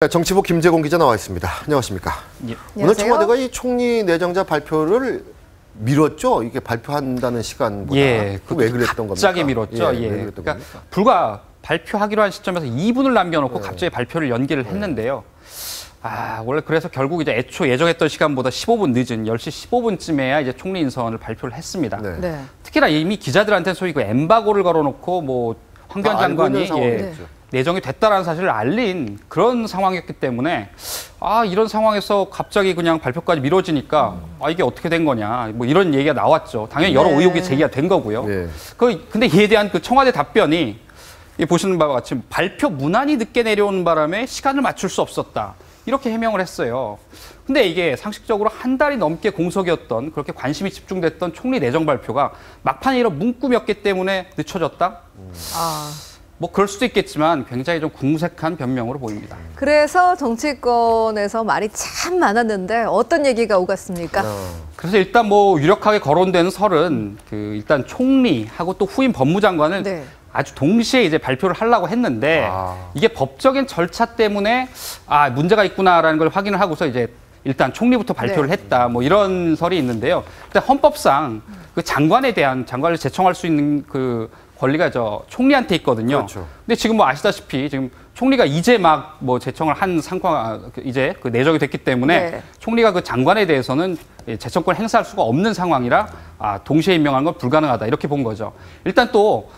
네, 정치부 김재공 기자 나와 있습니다. 안녕하십니까? 예. 오늘 안녕하세요. 청와대가 이 총리 내정자 발표를 미뤘죠. 이게 발표한다는 시간보다. 예, 그왜 그랬던 겁니까? 갑자기 미뤘죠. 예, 예. 왜 그랬던 그러니까 겁니까? 불과 발표하기로 한 시점에서 2분을 남겨놓고 네. 갑자기 발표를 연기를 했는데요. 아, 원래 그래서 결국 이제 애초 예정했던 시간보다 15분 늦은 10시 15분쯤에야 이제 총리 인선을 발표를 했습니다. 네. 네. 특히나 이미 기자들한테 소위 그 엠바고를 걸어놓고 뭐 황교안 있는 장관이 예. 내정이 됐다라는 사실을 알린 그런 상황이었기 때문에 아 이런 상황에서 갑자기 그냥 발표까지 미뤄지니까 아 이게 어떻게 된 거냐 뭐 이런 얘기가 나왔죠. 당연히 여러 네. 의혹이 제기가 된 거고요. 예. 그 근데 이에 대한 그 청와대 답변이 이 보시는 바와 같이 발표 문안이 늦게 내려오는 바람에 시간을 맞출 수 없었다. 이렇게 해명을 했어요. 근데 이게 상식적으로 한 달이 넘게 공석이었던 그렇게 관심이 집중됐던 총리 내정 발표가 막판에 이런 문구였기 때문에 늦춰졌다? 아, 뭐 그럴 수도 있겠지만 굉장히 좀 궁색한 변명으로 보입니다. 그래서 정치권에서 말이 참 많았는데 어떤 얘기가 오갔습니까? 어, 그래서 일단 뭐 유력하게 거론되는 설은 그 일단 총리하고 또 후임 법무장관을 네. 아주 동시에 이제 발표를 하려고 했는데 아. 이게 법적인 절차 때문에 아 문제가 있구나라는 걸 확인을 하고서 이제 일단 총리부터 발표를 네. 했다 뭐 이런 설이 있는데요. 일단 헌법상 그 장관에 대한 장관을 제청할 수 있는 그 권리가 저 총리한테 있거든요. 그렇죠. 근데 지금 뭐 아시다시피 지금 총리가 이제 막 뭐 제청을 한 상황 그 이제 그 내정이 됐기 때문에 네. 총리가 그 장관에 대해서는 예, 제청권 행사할 수가 없는 상황이라 아, 동시에 임명하는 건 불가능하다 이렇게 본 거죠. 일단 또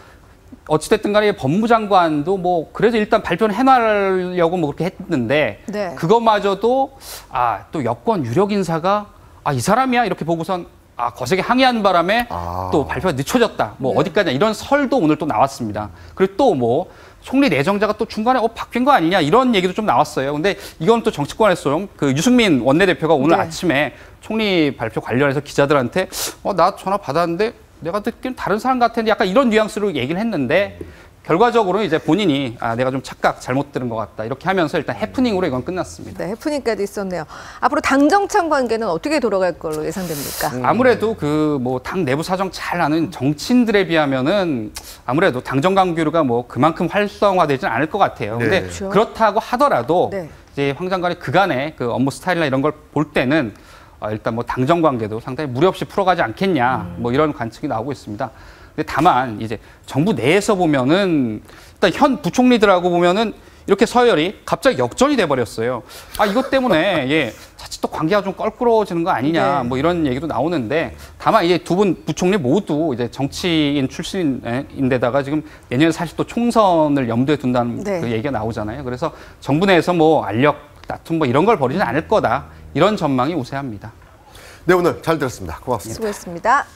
어찌됐든 간에 법무장관도 뭐 그래도 일단 발표는 해놔려고 뭐 그렇게 했는데 네. 그것마저도 아 또 여권 유력 인사가 아 이 사람이야 이렇게 보고선 아 거세게 항의하는 바람에 아. 또 발표가 늦춰졌다 뭐 네. 어디까지 이런 설도 오늘 또 나왔습니다. 그리고 또 뭐 총리 내정자가 또 중간에 어 바뀐 거 아니냐 이런 얘기도 좀 나왔어요. 근데 이건 또 정치권에서 좀그 유승민 원내대표가 오늘 네. 아침에 총리 발표 관련해서 기자들한테 어 나 전화 받았는데 내가 듣기엔 다른 사람 같은데 약간 이런 뉘앙스로 얘기를 했는데 결과적으로 이제 본인이 아 내가 좀 착각 잘못 들은 것 같다 이렇게 하면서 일단 해프닝으로 이건 끝났습니다. 네, 해프닝까지 있었네요. 앞으로 당정청 관계는 어떻게 돌아갈 걸로 예상됩니까? 아무래도 그 뭐 당 내부 사정 잘 아는 정치인들에 비하면은 아무래도 당정 강규가 뭐 그만큼 활성화되진 않을 것 같아요. 근데 네. 그렇죠. 그렇다고 하더라도 네. 이제 황 장관의 그간의 그 업무 스타일이나 이런 걸 볼 때는 어, 일단 뭐 당정 관계도 상당히 무리 없이 풀어가지 않겠냐 뭐 이런 관측이 나오고 있습니다. 근데 다만 이제 정부 내에서 보면은 일단 현 부총리들하고 보면은 이렇게 서열이 갑자기 역전이 돼 버렸어요. 아 이것 때문에 예 자칫 또 관계가 좀 껄끄러워지는 거 아니냐 네. 뭐 이런 얘기도 나오는데 다만 이제 두 분 부총리 모두 이제 정치인 출신인데다가 지금 내년에 사실 또 총선을 염두에 둔다는 네. 그 얘기가 나오잖아요. 그래서 정부 내에서 뭐 알력 다툼 뭐 이런 걸 벌이진 않을 거다 이런 전망이 우세합니다. 네, 오늘 잘 들었습니다. 고맙습니다. 수고했습니다.